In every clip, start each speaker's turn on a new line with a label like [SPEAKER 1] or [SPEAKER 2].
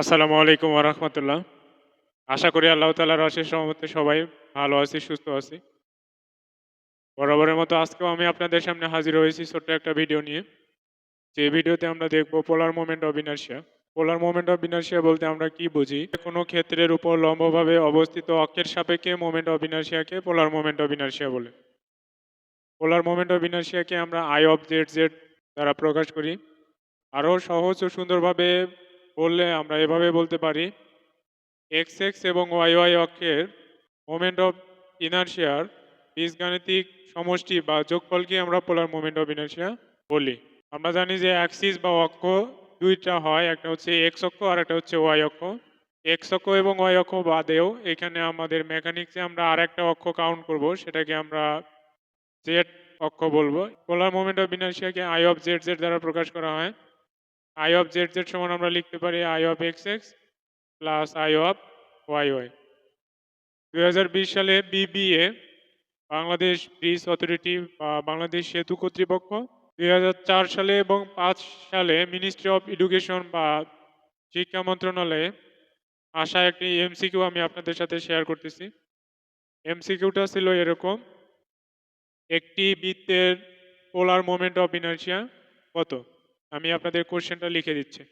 [SPEAKER 1] আসসালামু আলাইকুম রহমতুল্লাহ। আশা করি আল্লাহ তালার অশেষ সহমতে সবাই ভালো আছি, সুস্থ আছি। বরাবরের মতো আজকেও আমি আপনাদের সামনে হাজির হয়েছি ছোট্ট একটা ভিডিও নিয়ে। যে ভিডিওতে আমরা দেখব polar moment of inertia polar moment of inertia বলতে আমরা কি বুঝি? কোনো ক্ষেত্রের উপর লম্বভাবে অবস্থিত অক্ষের সাপেক্ষে মোমেন্ট অফ ইনার্শিয়াকে পোলার মোমেন্ট অফ ইনার্শিয়া বলে। পোলার মোমেন্ট অফ ইনার্শিয়াকে আমরা আই অফ জেড জেড দ্বারা প্রকাশ করি। আরও সহজ ও সুন্দরভাবে বললে আমরা এভাবে বলতে পারি এক্স এক্স এবং ওয়াই ওয়াই অক্ষের মোমেন্ট অফ ইনার্শিয়ার বীজগাণিতিক সমষ্টি বা যোগফলকে আমরা পোলার মোমেন্ট অফ ইনার্শিয়া বলি। আমরা জানি যে অ্যাক্সিস বা অক্ষ দুইটা হয়, একটা হচ্ছে এক্স অক্ষ আর একটা হচ্ছে ওয়াই অক্ষ। এক্স অক্ষ এবং ওয়াই অক্ষ বাদেও এখানে আমাদের মেকানিক্সে আমরা আর একটা অক্ষ কাউন্ট করব, সেটাকে আমরা জেড অক্ষ বলব। পোলার মোমেন্ট অফ ইনার্শিয়াকে আই অফ জেড জেড দ্বারা প্রকাশ করা হয়। আই অফ জেড জেড সমান আমরা লিখতে পারি I of X X plus I of Y Y দুই হাজার বিশ সালে বিবিএ বাংলাদেশ ব্রিজ অথরিটি বা বাংলাদেশ সেতু কর্তৃপক্ষ। দুই হাজার চার সালে এবং পাঁচ সালে মিনিস্ট্রি অফ এডুকেশন বা শিক্ষা মন্ত্রণালয়ে আসা একটি এমসিকিউ আমি আপনাদের সাথে শেয়ার করতেছি। এমসিকিউটা ছিল এরকম, একটি বৃত্তের পোলার মোমেন্ট অফ ইনার্শিয়া কত? আমি আপনাদের কোশ্চেনটা লিখে দিচ্ছি।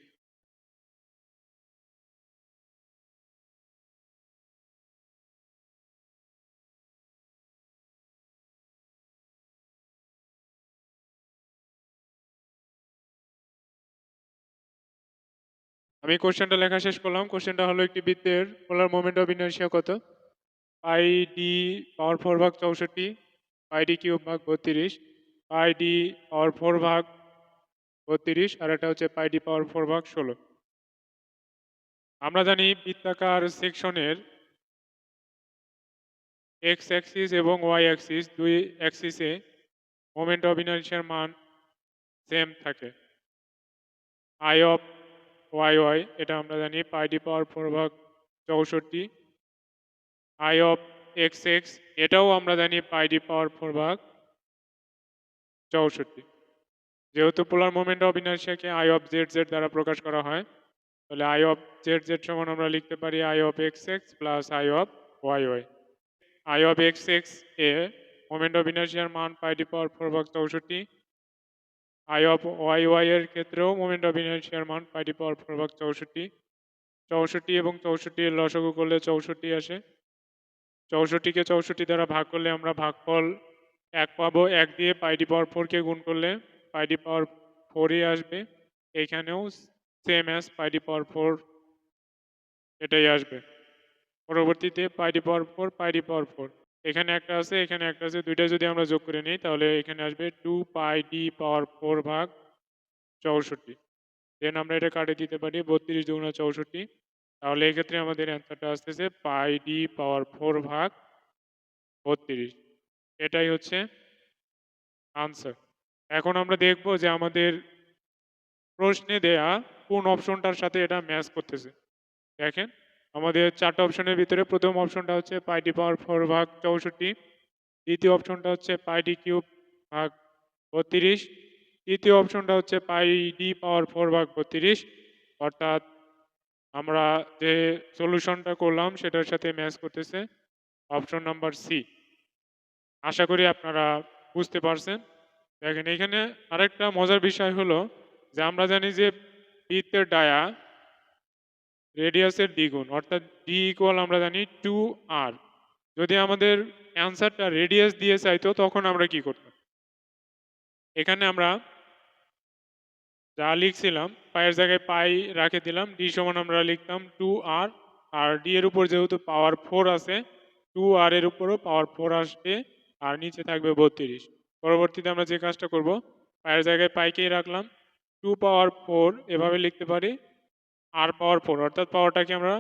[SPEAKER 1] আমি কোশ্চেনটা লেখা শেষ করলাম। কোশ্চেনটা হলো একটি বৃত্তের পোলার মোমেন্ট অফ ইনার্শিয়া কত? পাই ডি পাওয়ার ফোর ভাগ চৌষট্টি, পাই ডি কিউব ভাগ বত্রিশ, পাই ডি পাওয়ার ফোর ভাগ বত্রিশ, আর এটা হচ্ছে পাই ডি পাওয়ার ফোর ভাগ ষোলো। আমরা জানি বৃত্তাকার সেকশনের এক্স অ্যাক্সিস এবং ওয়াই অ্যাক্সিস, দুই অ্যাক্সিসে মোমেন্ট অফ ইনার্শিয়ার মান সেম থাকে। আই অফ ওয়াই এটা আমরা জানি পাই ডি পাওয়ার ফোর ভাগ চৌষট্টি। আই অফ এক্স এক্স এটাও আমরা জানি পাই ডি পাওয়ার ফোর ভাগ চৌষট্টি। যেহেতু পোলার মোমেন্ট অফ ইনার্শিয়াকে আই অফ জেড জেড দ্বারা প্রকাশ করা হয়, তাহলে আই অফ জেড জেড সমান আমরা লিখতে পারি I of X X plus I of Y Y I of X X A moment of ইনার্শিয়ার মান পাই ডি পাওয়ার ফোর ভাগ চৌষট্টি। আই অফ ওয়াই ওয়াই এর ক্ষেত্রেও মোমেন্ট অফ ইনার্শিয়ার মান পাই ডি পাওয়ার ফোর ভাগ চৌষট্টি। চৌষট্টি এবং চৌষট্টি এর লসগু করলে চৌষট্টি আসে। চৌষট্টিকে চৌষট্টি দ্বারা ভাগ করলে আমরা ভাগফল এক পাবো, এক দিয়ে পাই ডি পাওয়ার ফোরকে গুণ করলে পাই ডি পাওয়ার ফোরই আসবে। এইখানেও same as pi D power four এটাই আসবে। পরবর্তীতে pi D power four pi D power four এখানে একটা আছে, এখানে একটা আছে, দুইটা যদি আমরা যোগ করে নিই, তাহলে এখানে আসবে two pi D power four ভাগ চৌষট্টি। দেন আমরা এটা কাটে দিতে পারি, বত্রিশ দুগুণা চৌষট্টি। তাহলে এক্ষেত্রে আমাদের অ্যান্সারটা আসতেছে পাই ডি পাওয়ার ফোর ভাগ বত্রিশ। এটাই হচ্ছে আনসার এখন আমরা দেখব যে আমাদের প্রশ্নে দেয়া কোন অপশনটার সাথে এটা ম্যাচ করতেছে। দেখেন, আমাদের চারটা অপশনের ভিতরে প্রথম অপশনটা হচ্ছে পাই ডি পাওয়ার ফোর ভাগ চৌষট্টি, দ্বিতীয় অপশনটা হচ্ছে পাই ডি কিউব ভাগ বত্রিশ, তৃতীয় অপশনটা হচ্ছে পাই ডি পাওয়ার ফোর ভাগ বত্রিশ। অর্থাৎ আমরা যে সলিউশনটা করলাম সেটার সাথে ম্যাচ করতেছে অপশন নাম্বার সি। আশা করি আপনারা বুঝতে পারছেন। দেখেন, এখানে আরেকটা মজার বিষয় হলো যে আমরা জানি যে বৃত্তের ডায়া রেডিয়াসের দ্বিগুণ, অর্থাৎ ডি ইকুয়াল আমরা জানি টু আর যদি আমাদের অ্যান্সারটা রেডিয়াস দিয়ে চাইতো, তখন আমরা কি করতাম? এখানে আমরা যা লিখছিলাম, পায়ের জায়গায় পাই রাখে দিলাম ডি সমান আমরা লিখতাম টু আর আর ডি এর উপর যেহেতু পাওয়ার ফোর আছে টু আর এর উপরও পাওয়ার ফোর আসবে, আর নিচে থাকবে বত্রিশ। পরবর্তীতে আমরা যে কাজটা করব, পায়ের জায়গায় পাইকেই রাখলাম। টু পাওয়ার ফোর এভাবে লিখতে পারি। আর পাওয়ার ফোর অর্থাৎ পাওয়ারটাকে আমরা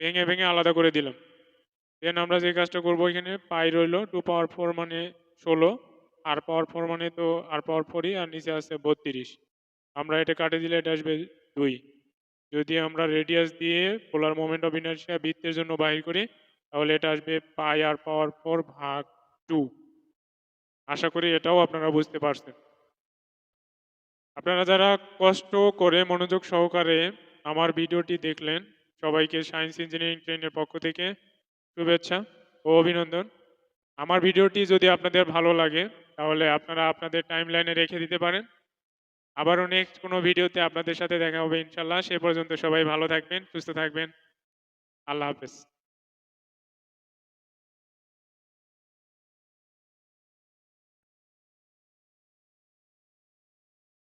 [SPEAKER 1] ভেঙে ভেঙে আলাদা করে দিলাম। দেন আমরা যে কাজটা করব এখানে, পাই রইল টু পাওয়ার ফোর মানে ষোলো আর পাওয়ার ফোর মানে তো আর পাওয়ার ফোরই আর নিচে আছে বত্রিশ। আমরা এটা কাটে দিলে এটা আসবে দুই। যদি আমরা রেডিয়াস দিয়ে পোলার মোমেন্ট অফ ইনার্শিয়া বৃত্তের জন্য বাহির করি, তাহলে এটা আসবে পাই আর পাওয়ার ফোর ভাগ টু আশা করি এটাও আপনারা বুঝতে পারছেন। আপনারা যারা কষ্ট করে মনোযোগ সহকারে আমার ভিডিওটি দেখলেন, সবাইকে সায়েন্স ইঞ্জিনিয়ারিং ট্রেনের পক্ষ থেকে শুভেচ্ছা ও অভিনন্দন। আমার ভিডিওটি যদি আপনাদের ভালো লাগে, তাহলে আপনারা আপনাদের টাইম লাইনে রেখে দিতে পারেন। আবারও নেক্সট কোনো ভিডিওতে আপনাদের সাথে দেখা হবে ইনশাল্লাহ সে পর্যন্ত সবাই ভালো থাকবেন, সুস্থ থাকবেন। আল্লাহ হাফেজ।